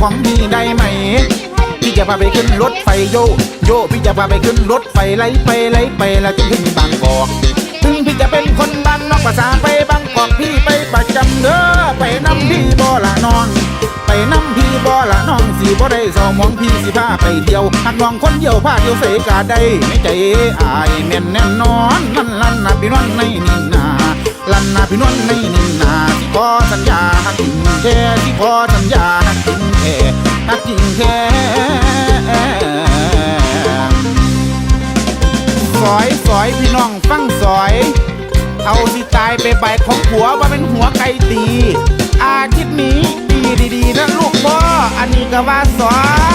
ของพี่ได้ไหม พี่จะพาไปขึ้นรถไฟโย โยพี่จะพาไปขึ้นรถไฟไล่ไปไล่ไปแล้วจนถึงบางกอก ถึงพี่จะเป็นคนบ้านนอกภาษาไปบางกอกพี่ไปประจำเด้อไปนำพี่บ่ละน้อง ไปนำพี่บ่ละน้องสิบ่ได้เศร้ามองพี่สิพาไปเที่ยวหักน้องคนเดียวพาเที่ยวเสกาได้ในใจอายแม่นแน่นอนนั่นลั่นนะพี่น้องในนี่นาลั่นนะพี่น้องในนี่นาที่ขอสัญญาหักจริงแท้ที่ขอสัญญา แท้สอยสอยพี่น้องฟังสอย เอาสิตายไปใบของผัวว่าเป็นหัวไก่ตี อาทิตย์นี้ดีดีๆนะลูกพ่ออันนี้ก็ว่าสอย